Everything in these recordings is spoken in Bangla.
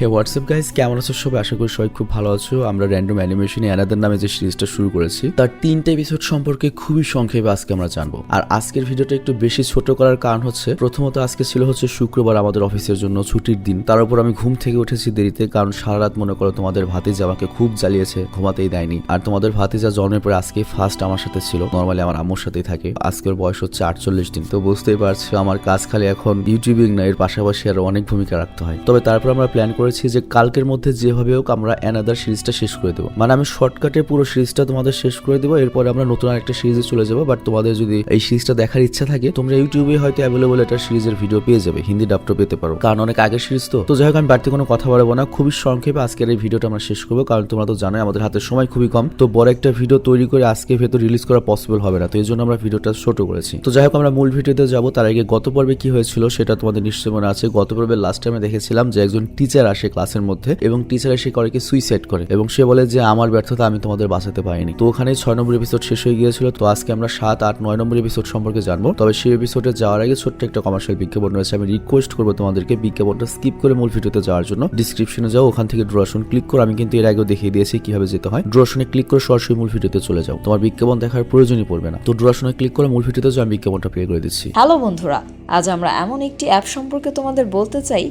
হে হোয়াটসঅ্যাপ গাইস কেমন আছো সবাই? আশা করি সবাই খুব ভালো আছো। আমরা র্যান্ডম অ্যানিমেশনে অ্যানাদার নামে যে সিরিজটা শুরু করেছি, তার তিনটে এপিসোড সম্পর্কে খুবই সংক্ষেপে আজকে আমরা জানব। আর আজকের ভিডিওটা একটু বেশি ছোট করার কারণ হচ্ছে, প্রথমত আজকে ছিল হচ্ছে শুক্রবার আমাদের অফিসের জন্য ছুটির দিন। তার উপর আমি ঘুম থেকে উঠেছি দেরিতে, কারণ সারা রাত মনে করো তোমাদের ভাতিজা আমাকে খুব জ্বালিয়েছে, ঘুমাতেই দেয়নি। আর তোমাদের ভাতিজা জন্মের পরে আজকে ফার্স্ট আমার সাথে ছিল নর্মালি আমার আম্মুর সাথেই থাকে। আজকের বয়স হচ্ছে আটচল্লিশ দিন। তো বুঝতেই পারছ, আমার কাজ খালি এখন ইউটিউবিং না, এর পাশাপাশি আরও অনেক ভূমিকা রাখতে হয়। তবে তারপর আমরা প্ল্যান করেছি যে কালকের মধ্যে যেভাবে হোক আমরা অ্যানাদার সিরিজটা শেষ করে দেবো। মানে আমি শর্টকাটে পুরো সিরিজটা তোমাদের শেষ করে দেবো, এরপরে আমরা নতুন আরেকটা সিরিজে চলে যাব। বাট তোমাদের যদি এই সিরিজটা দেখার ইচ্ছা থাকে, তোমরা ইউটিউবে হয়তো অ্যাভেলেবল একটা সিরিজের ভিডিও পেয়ে যাবে, হিন্দি ডাবটা পেতে পারো। কারণ অনেক আগের সিরিজ তো। তো যাই হোক আমি বাড়তি কোনো কথা বলব না। খুবই সংক্ষেপে আজকের এই ভিডিওটা আমরা শেষ করব, কারণ তোমরা তো জানোই আমাদের হাতে সময় খুবই কম। তো বড় একটা ভিডিও তৈরি করে আজকে ভেতর রিলিজ করা পসিবল হবে না। তো এই জন্য আমরা ভিডিওটা ছোট করেছি। তো যাই হোক আমরা মূল ভিডিওতে যাব। তার আগে গত পর্বে কি হয়েছিল সেটা তোমাদের নিশ্চয় মনে আছে। গত পর্বে লাস্ট টাইমে দেখেছিলাম যে একজন টিচার আসে ক্লাসের মধ্যে এবং টিচার এসে করে কি সুইসাইড করে এবং সে বলে যে, আমার ব্যর্থতা আমি তোমাদের বাঁচাতে পারিনি। তো ওখানে ছয় নম্বর এপিসোড শেষ হয়ে গিয়েছিল। তো আজকে আমরা সাত, আট, নয় নম্বর এপিসোড সম্পর্কে জানব। তবে সেই এপিসোডে যাওয়ার আগে ছোট্ট একটা কমার্শিয়াল বিজ্ঞাপন রয়েছে। আমি রিকোয়েস্ট করব তোমাদেরকে বিজ্ঞাপনটা স্কিপ করে মূল ভিডিওতে যাওয়ার জন্য। ডিসক্রিপশনে যাও, ওখান থেকে ড্রোশন ক্লিক করে। আমি কিন্তু এর আগেও দেখিয়ে দিয়েছি কীভাবে যেতে হয়। ড্রোশনে ক্লিক করে সরাসরি মূল ভিডিওতে চলে যাও। তোমার বিজ্ঞাপন দেখার প্রয়োজনই পড়বে না। তো ড্রোশনে ক্লিক করে মূল ভিডিওতে যাও। আমি বিজ্ঞাপনটা প্লে করে দিচ্ছি। হ্যালো বন্ধুরা, আজ আমরা এমন একটি অ্যাপ সম্পর্কে তোমাদের বলতে চাই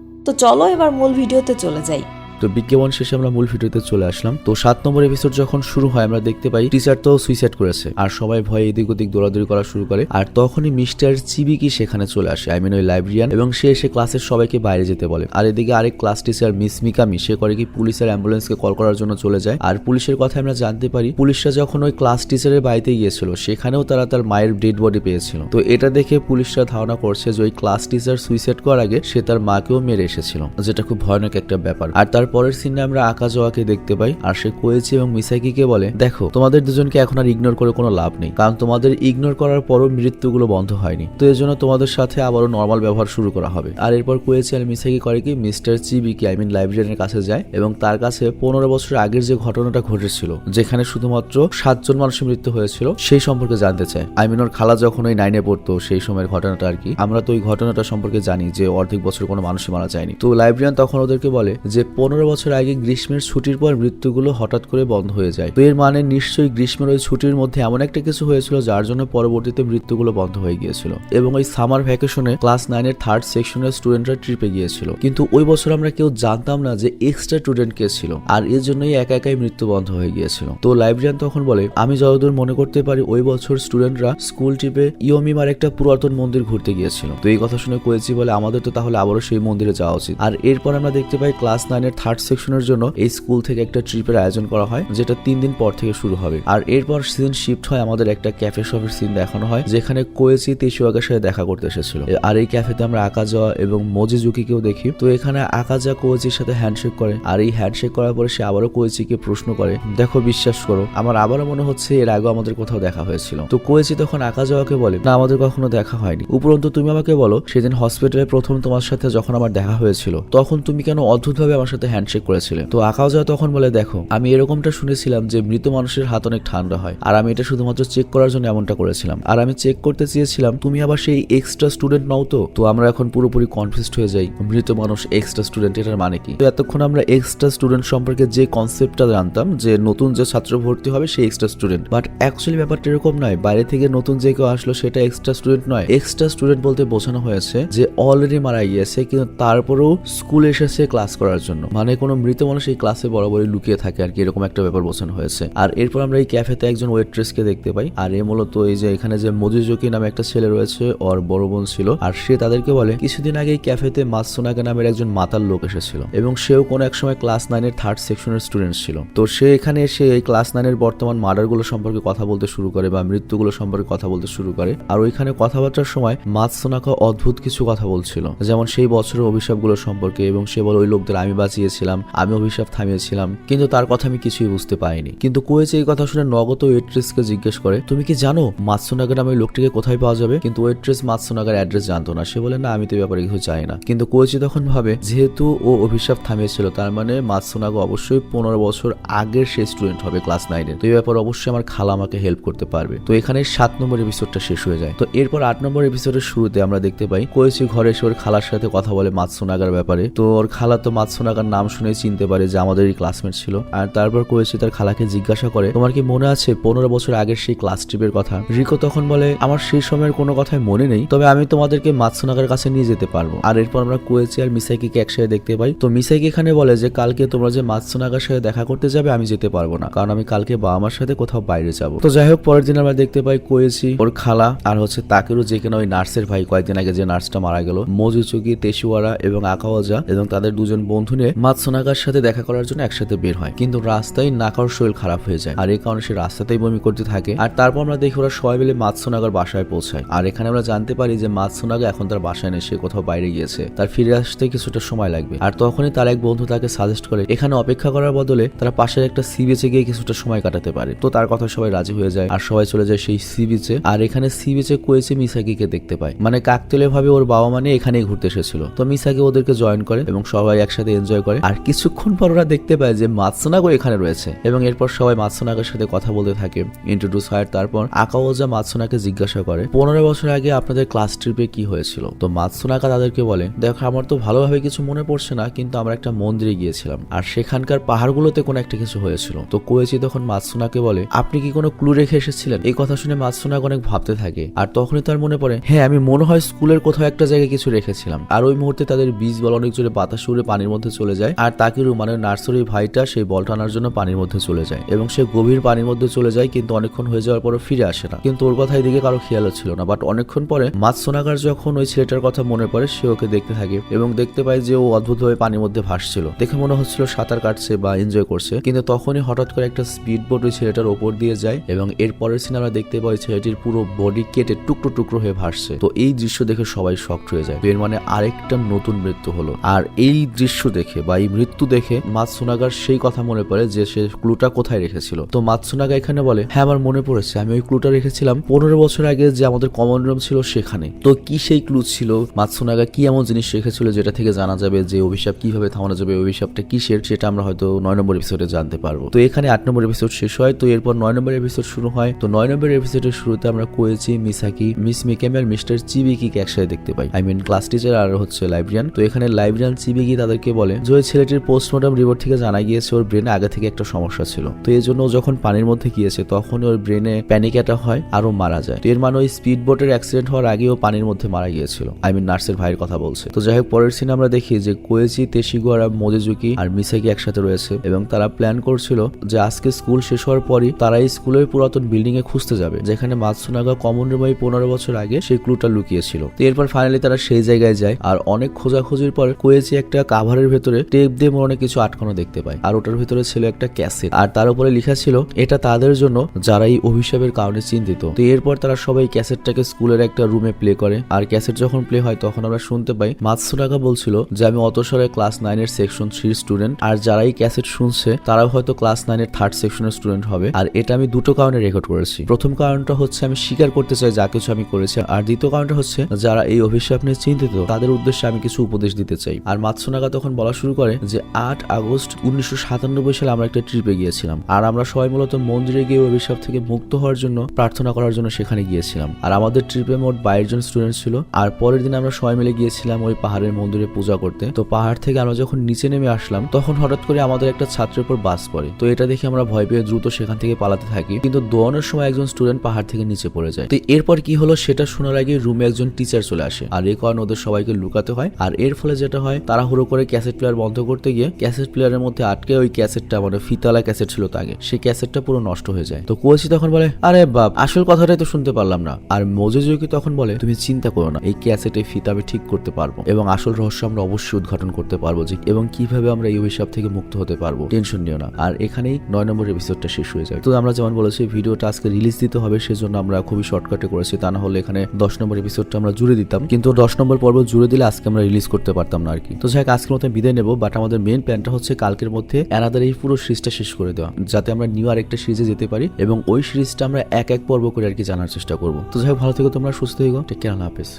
তো চলো এবার মূল ভিডিওতে চলে যাই। তো বিজ্ঞাপন শেষে আমরা মূল ভিডিওতে চলে আসলাম। তো সাত নম্বর এপিসোড যখন শুরু হয়, আমরা দেখতে পাই টিচার তো সুইসাইড করেছে আর সবাই ভয়ে এদিক ওদিক দৌড়াদৌড়ি করা শুরু করে। আর তখনই মিস্টার চিবিকি সেখানে চলে আসে আই মিন ওই লাইব্রেরিয়ান এবং সে এসে ক্লাসের সবাইকে বাইরে যেতে বলে। আর এদিকে আরেক ক্লাস টিচার মিস মিকামি, সে করে কি পুলিশের অ্যাম্বুলেন্সকে কল করার জন্য চলে যায়। আর পুলিশের কথা আমরা জানতে পারি, পুলিশরা যখন ওই ক্লাস টিচারের বাড়িতে গিয়েছিল, সেখানেও তারা তার মায়ের ডেড বডি পেয়েছিল। তো এটা দেখে পুলিশরা ধারণা করছে যে ওই ক্লাস টিচার সুইসাইড করার আগে সে তার মাকেও মেরে এসেছিল, যেটা খুব ভয়ানক একটা ব্যাপার। আর তারপরের সিনে আমরা আকাজোয়াকে দেখতে পাই, আর সে কোয়েচি এবং মিসাইকিকে বলে, দেখো, তোমাদের দুজনকে এখন আর ইগনোর করে কোনো লাভ নেই, কারণ তোমাদের ইগনোর করার পরও মৃত্যুগুলো বন্ধ হয়নি। তো এর জন্য তোমাদের সাথে আবারও নর্মাল ব্যবহার শুরু করা হবে। আর এরপর কোয়েচি আর মিসাইকি করে কি, মিস্টার চিবিকে আই মিন লাইব্রেরিয়ানের কাছে যায় এবং তার কাছে পনেরো বছর আগের যে ঘটনাটা ঘটেছিল, যেখানে শুধুমাত্র সাতজন মানুষের মৃত্যু হয়েছিল, সেই সম্পর্কে জানতে চায়। আই মিন ওর খালা যখন ওই নাইনে পড়তো, সেই সময়ের ঘটনাটা আর কি, আমরা তো ওই ঘটনাটা সম্পর্কে জানি যে অর্ধেক বছর কোনো মানুষই মারা যায়নি। তো লাইব্রেরিয়ান তখন ওদেরকে বলে যে, পনেরো বছর আগে গ্রীষ্মের ছুটির পর মৃত্যুগুলো হঠাৎ করে বন্ধ হয়ে যায়। তো এর মানে নিশ্চয়ই গ্রীষ্মের ওই ছুটির মধ্যে এমন একটা কিছু হয়েছিল যার জন্য পরবর্তীতে মৃত্যুগুলো বন্ধ হয়ে গিয়েছিল এবং ওই সামার ভ্যাকেশনে ক্লাস নাইনের থার্ড সেকশনের স্টুডেন্টরা ট্রিপে গিয়েছিল। কিন্তু ওই বছর আমরা কেউ জানতাম না যে এক্সট্রা স্টুডেন্ট কে ছিল আর এর জন্যই একা একাই মৃত্যু বন্ধ হয়ে গিয়েছিল। তো লাইব্রেরিয়ান তখন বলে, আমি যতদূর মনে করতে পারি ওই বছর স্টুডেন্টরা স্কুল ট্রিপে ইয়মিমার একটা পুরাতন মন্দির ঘুরতে গিয়েছিল। তো এই কথা শুনে কয়েছি বলে, আমাদের তো তাহলে আবারও সেই মন্দিরে যাওয়া উচিত। আর এরপর আমরা দেখতে পাই ক্লাস নাইনের থার্ড সেকশনের জন্য এই স্কুল থেকে একটা ট্রিপের আয়োজন করা হয়, যেটা তিন দিন পর থেকে শুরু হবে। আর এরপর সিজন শিফট হয়, আমাদের একটা ক্যাফে শপের সিন দেখানো হয়, যেখানে কোয়েচি তেসুয়াগের সাথে দেখা করতে এসেছিল। আর এই ক্যাফেতে আমরা আকাজা এবং মজিজুকিকেও দেখি। তো এখানে আকাজা কোয়েচির সাথে হ্যান্ডশেক করে, আর এই হ্যান্ডশেক করার পরে সে আবারও কোয়েচিকে প্রশ্ন করে, দেখো, বিশ্বাস করো, আমার আবারও মনে হচ্ছে এর আগে আমাদের কোথাও দেখা হয়েছিল। তো কোয়েচি তখন আকাজাওয়াকে বলে, না, আমাদের কখনো দেখা হয়নি। উপরন্তু, তুমি আমাকে বলো, সেদিন হসপিটালে প্রথম তোমার সাথে যখন আমার দেখা হয়েছিল, তখন তুমি কেন অদ্ভুতভাবে আমার সাথে হ্যান্ডশেক করেছিলেন। তো আকাজা তখন বলে, দেখো, আমি এরকমটা শুনেছিলাম যে মৃত মানুষের হাত অনেক ঠান্ডা হয়, আর আমি এটা শুধুমাত্র চেক করার জন্য এমনটা করেছিলাম। আর আমি চেক করতে চেয়েছিলাম, তুমি আবার সেই এক্সট্রা স্টুডেন্ট নাও তো? তো আমরা এখন পুরোপুরি কনফিউজড হয়ে যাই, মৃত মানুষ এক্সট্রা স্টুডেন্ট এটার মানে কি? তো এতক্ষণ আমরা এক্সট্রা স্টুডেন্ট সম্পর্কে যে কনসেপ্টটা জানতাম, যে নতুন যে ছাত্র ভর্তি হবে সেই এক্সট্রা স্টুডেন্ট বাট অ্যাকচুয়ালি ব্যাপারটা এরকম নয়, বাইরে থেকে নতুন যে কেউ আসলো সেটা এক্সট্রা স্টুডেন্ট নয়। এক্সট্রা স্টুডেন্ট বলতে বোঝানো হয়েছে যে অলরেডি মারা গিয়েছে, কিন্তু তারপরেও স্কুলে এসেছে ক্লাস করার জন্য। মানে কোনো মৃত মানুষ এই ক্লাসে বরাবরই লুকিয়ে থাকে আর কি, এরকম একটা ব্যাপার বোঝানো হয়েছে। আর এরপর আমরা এই ক্যাফেতে একজন ওয়েট্রেসকে দেখতে পাই। আর এ মূলত এই যে এখানে যে মজুজকি নামে একটা ছেলে রয়েছে, ওর বড় বোন ছিল। আর সে তাদেরকে বলে, কিছুদিন আগে এই ক্যাফেতে মাসুনাগা নামের একজন মাতাল লোক এসেছিল। এবং সেও কোনো এক সময় ক্লাস নাইনের থার্ড সেকশনের স্টুডেন্ট ছিল। তো সে এখানে এসে এই ক্লাস নাইনের বর্তমান মার্ডারগুলো সম্পর্কে কথা বলতে শুরু করে বা মৃত্যুগুলো সম্পর্কে কথা বলতে শুরু করে। আর ওইখানে কথাবার্তার সময় মাতসোনাকা অদ্ভুত কিছু কথা বলছিল। যেমন সেই বছরের অভিশাপগুলো সম্পর্কে এবং সে বলে, ওই লোকদের আমি বাঁচিয়েছিলাম আমি অভিশাপ থামিয়েছিলাম, কিন্তু তার কথা আমি কিছুই বুঝতে পাইনি কিন্তু কোয়েচে এই কথা শুনে নগত ওয়েট্রেসকে জিজ্ঞেস করে, তুমি কি জানো মাতসোনাগা নামে ওই লোকটিকে কোথায় পাওয়া যাবে? কিন্তু ওয়েট্রেস মাতসোনাগার অ্যাড্রেস জানতো না। সে বলে, না, আমি তো ব্যাপারে কিছু চাই না। কিন্তু কোয়েচি তখন ভাবে, যেহেতু ও অভিশাপ থামিয়েছিল, তার মানে মাতসোনাগা অবশ্যই পনেরো বছর আগের সে স্টুডেন্ট হবে ক্লাস নাইনের। তো এই ব্যাপারে অবশ্যই আমার খালা আমাকে হেল্প করতে পারবে। তো এখানে সাত নম্বর এপিসোডটা শেষ হয়ে যায়। তো এরপর আট নম্বর এপিসোডের শুরুতে আমরা দেখতে পাই, কোয়েচি ঘরে এসে ওর খালার সাথে কথা বলে মাতসোনাগার ব্যাপারে। তো ওর খালা তো মাতসোনাগার নাম শুনে চিনতে পারে যে আমাদের এই ক্লাসমেট ছিল। আর তারপর কোয়েচি তার খালাকে জিজ্ঞাসা করে, তোমার কি মনে আছে পনেরো বছর আগের সেই ক্লাস ট্রিপের কথা? রিকো তখন বলে, আমার সেই সময়ের কোনো কথাই মনে নেই, তবে আমি তোমাদেরকে মাতসোনাগার কাছে নিয়ে যেতে পারব। আর এরপর আমরা কোয়েচি আর মিসাইকিকে একসাথে দেখতে পাই। তো মিসাইকি এখানে বলে যে, কালকে তোমরা যে মাতসোনাগার সাথে দেখা করতে যাবে, আমি যেতে পারব না, কারণ আমি কালকে বাবা মার সাথে কোথাও বাইরে যাব। তো যাই হোক, পরের দিন আমরা দেখতে পাই কোয়েচি ওর খালা, আর হচ্ছে তাকেরও যে কিনা ওই নার্সের ভাই কয়েকদিন আগে যে নার্সটা মারা গেল। মজুচুকি তেশুয়ারা এবং আকাওয়াজা এবং তাদের দুজন বন্ধু নিয়ে মাতসোনাগার সাথে দেখা করার জন্য একসাথে বের হয়। কিন্তু রাস্তায় নাকার শরীর খারাপ হয়ে যায়। আর এই কারণে সে রাস্তাতেই বমি করতে থাকে। আর তারপর আমরা দেখি ওরা সবাই মিলে মাতসোনাগার বাসায় পৌঁছায়। আর এখানে আমরা জানতে পারি যে মাতসোনাগা এখন তার বাসায় নেই, সে কোথাও বাইরে গিয়েছে। তার ফিরে আসতে কিছুটা সময় লাগবে। আর তখনই তার এক বন্ধু তাকে সাজেস্ট করে, এখানে অপেক্ষা করার বদলে তারা পাশের একটা সি বিচে গিয়ে কিছুটা সময় কাটাতে পারে। তো তার কথা সবাই রাজি হয়ে যায়, আর সবাই চলে যায় সেই সি বিচে আর এখানে সি বিচে কোয়েছে মিসাকিকে দেখতে পায়। মানে কাকতেলে ভাবে ওর বাবা মানে এখানেই ঘুরতে এসেছিল। তো মিসাকি ওদেরকে জয়েন করে এবং সবাই একসাথে এনজয় করে। আর কিছুক্ষণ পর ওরা দেখতে পায় যে মাতসোনাগো এখানে রয়েছে এবং এরপর সবাই মাতসোনাগের সাথে কথা বলতে থাকে ইন্ট্রোডিউস হয়, তারপর আকাওজা মাতসোনাকে জিজ্ঞাসা করে, পনেরো বছর আগে আপনাদের ক্লাস ট্রিপে কি হয়েছিল? তো মাতসোনাকা তাদেরকে বলে, দেখো, আমার তো ভালোভাবে কিছু মনে পড়ছে না, কিন্তু আমরা একটা মন্দিরে গিয়েছিলাম, আর সেখানকার পাহাড়গুলোতে কোনো একটা কিছু হয়েছিল। তো কোয়েচি তখন মাতসোনাকে বলে, আপনি কি কোনো ক্লু রেখে এসেছিলেন? এই কথা শুনে মাতসোনাক অনেক ভাবতে থাকে, আর তখনই তার মনে পড়ে হ্যাঁ আমি মনে হয় স্কুলের কোথাও একটা জায়গায় কিছু রেখেছিলাম। আর ওই মুহূর্তে তাদের বীজ বল অনেক জোরে বাতাস উড়ে পানির মধ্যে চলে যায় আর তাকিরু মানে নার্সারি ভাইটা সেই বলটা আনার জন্য পানির মধ্যে চলে যায় এবং সে গভীর পানির মধ্যে চলে যায়, কিন্তু অনেকক্ষণ হয়ে যাওয়ার পরও ফিরে আসে না। কিন্তু ওর কথা এদিকে কারও খেয়াল ছিল না। বাট অনেকক্ষণ পরে মাতসোনাগার যখন ওই ছেলেটার কথা মনে পড়ে, সে ওকে দেখতে থাকে এবং দেখতে পায় যে ও অদ্ভুত অদ্ভুতভাবে পানির মধ্যে ভাসছিল। দেখে মনে হচ্ছিল সাঁতার কাটছে বা এনজয় করছে, কিন্তু তখনই হঠাৎ করে একটা স্পিড বোট ওই ছেলেটার ওপর দিয়ে যায় এবং এর পরের সিনে আমরা দেখতে পাই ছেলেটির পুরো বডি কেটে টুকরো টুকরো হয়ে ভাসছে। তো এই দৃশ্য দেখে সবাই শক্ট হয়ে যায়। এর মানে আরেকটা নতুন মৃত্যু হলো। আর এই দৃশ্য দেখে বা এই মৃত্যু দেখে মাতসুনাগার সেই কথা মনে পড়ে যে সে ক্লুটা কোথায় রেখেছিল। তো মাতসুনাগা এখানে বলে হ্যাঁ আমার মনে পড়েছে। আমি ওই ক্লুটা রেখেছিলাম পনেরো বছর আগে যে আমাদের কমন রুম ছিল সেখানে। তো কি সেই ক্লু ছিল? মাতসুনাগা কি এমন জিনিস রেখেছিল যেটা থেকে জানা যাবে যে অভিশাপ কীভাবে থামানো যাবে, অভিশাপটা কিসের, সেটা আমরা হয়তো নয় নম্বর এপিসোডে জানতে পারব। তো এখানে আট নম্বর এপিসোড শেষ হয়। তো এরপর নয় নম্বর এপিসোড শুরু হয়। তো নয় নম্বর এপিসোডের শুরুতে আমরা কোয়েচি, মিসাকি, মিস মিকেম আর মিস্টার চিবিকিকে একসাথে দেখতে পাই। আই মিন ক্লাস টিচার আর হচ্ছে লাইব্রেরিয়ান তো এখানে লাইব্রেরিয়ান চিবিকি তাদেরকে বলে যে ওই ছেলেটির পোস্টমর্টম রিপোর্ট থেকে জানা গিয়েছে ওর ব্রেনে আগে থেকে একটা সমস্যা ছিল। তো এই জন্য যখন পানির মধ্যে গিয়েছে তখন ওর ব্রেনে প্যানিক অ্যাটাক হয় আর ও মারা যায়। এর মানে ওই স্পিড বোটের অ্যাক্সিডেন্ট হওয়ার আগে ও পানির মধ্যে মারা গিয়েছিল। আই মিন নার্সের ভাইয়ের কথা বলছে। তো যাই হোক, পরের সিনে আমরা দেখি যে কোয়েচি তেশিগো আর মোজেজুকি আর মিসাকি একসাথে রয়েছে এবং তারা প্ল্যান করছিল যে আজকে স্কুল শেষ হওয়ার পরই তারা এই স্কুলের পুরাতন বিল্ডিং এ খুঁজতে যাবে, যেখানে মাতসুনাগা কমন রুমে পনেরো বছর আগে সেই ক্লুটা লুকিয়েছিল। তো এরপর ফাইনালি তারা সেই জায়গায় যায় আর অনেক খোঁজাখুঁজির পর কোয়েচি একটা কাভারের ভেতরে টেপ দিয়ে মনে কিছু আটকানো দেখতে পায় আর ওটার ভিতরে ছিল একটা ক্যাসেট আর তার উপরে লেখা ছিল, এটা তাদের জন্য যারা এই অভিশাপের কারণে চিন্তিত। তো এরপর তারা সবাই ক্যাসেটটাকে স্কুলের একটা রুমে প্লে করে। আর ক্যাসেট যখন প্লে হয়, তখন আমরা শুনতে পাই মাতসুনাগা বলছিল যে, আমি অত সালে ক্লাস নাইনের সেকশন থ্রির স্টুডেন্ট আর যারা এই ক্যাসেট শুনছে, তারাও হয়তো ক্লাস নাইনের থার্ড সেকশনের স্টুডেন্ট হবে। আর এটা আমি দুটো কারণে রেকর্ড করেছি। প্রথম কারণটা হচ্ছে, আমি স্বীকার করতে চাই যা কিছু আমি করেছি। আর দ্বিতীয় কারণটা হচ্ছে, যারা এই অভিশাপ নিয়ে চিন্তিত, তাদের উদ্দেশ্যে আমি কিছু উপদেশ দিতে চাই। আর মাতসুনাগা তখন বলা শুরু করে যে আট আগস্ট উনিশশো সাতানব্বই সালে আমরা একটা ট্রিপে গিয়েছিলাম। আর আমরা সবাই মূলত মন্দিরে গিয়ে অভিশাপ থেকে মুক্ত হওয়ার জন্য প্রার্থনা করার জন্য সেখানে গিয়েছিলাম। আর আমাদের ট্রিপে মোট বাইশ জন স্টুডেন্ট ছিল। আর পরের দিন আমরা সবাই মিলে গিয়েছিলাম ওই পাহাড়ের মন্দিরে পূজা করতে। তো পাহাড় থেকে আমরা যখন নিচে নেমে আসলাম, তখন হঠাৎ করে আমাদের একটা ছাত্রের উপর বাস পড়ে। তো এটা দেখে আমরা ভয় পেয়ে দ্রুত সেখান থেকে পালাতে থাকি। কিন্তু দোয়ানোর সময় একজন স্টুডেন্ট পাহাড় থেকে নিচে পড়ে যায়। তো এরপর কি হলো সেটা শোনার আগে রুমে একজন টিচার চলে আসে। আর এই কারণে ওদের সবাইকে লুকাতে হয়। আর এর ফলে যেটা হয় তারা হুড়ো করে ক্যাসেট প্লেয়ার বন্ধ করতে গিয়ে ক্যাসেট প্লেয়ারের মধ্যে আটকে ওই ক্যাসেটটা মানে ফিতালা ক্যাসেট ছিল তো আগে সেই ক্যাসেটটা পুরো নষ্ট হয়ে যায়। তো কোয়েচি তখন বলে, আরে বাপ, আসল কথাটাই তো শুনতে পারলাম না। আর মোজেজুকি তখন বলে, তুমি চিন্তা করো না, এই ক্যাসেটে ফিতা আমি ঠিক করতে পারব এবং আসল রহস্য আমরা অবশ্যই উদ্ঘাটন করতে পারব যে, এবং কীভাবে আমরা এই অভিশাপ থেকে মুক্ত হতে পারব। টেনশন নিও না। আর এখানেই নয় নম্বর এপিসোডটা শেষ হয়ে যায়। তো আমরা যেমন বলেছি, ভিডিওটা আজকে রিলিজ দিতে হবে, সেজন্য আমরা খুবই শর্টকাটে করেছি। তা না হলে এখানে দশ নম্বর এপিসোডটা আমরা জুড়ে দিতাম। কিন্তু দশ নম্বর পর্ব জুড়ে দিলে আজকে আমরা রিলিজ করতে পারতাম না আর কি। তো যাই আজকের মতো বিদায় নেব। বাট আমাদের মেন প্ল্যানটা হচ্ছে কালকের মধ্যে অ্যানাদার এই পুরো সিরিজটা শেষ করে দেওয়া, যাতে আমরা নিউ আরেকটা সিরিজে যেতে পারি এবং ওই সিরিজটা আমরা এক এক পর্ব করে আর কি জানার চেষ্টা করব। তো যাই ভালো থেকো তোমরা, সুস্থ হয়ে গো টেক কেয়ার হাফেজ।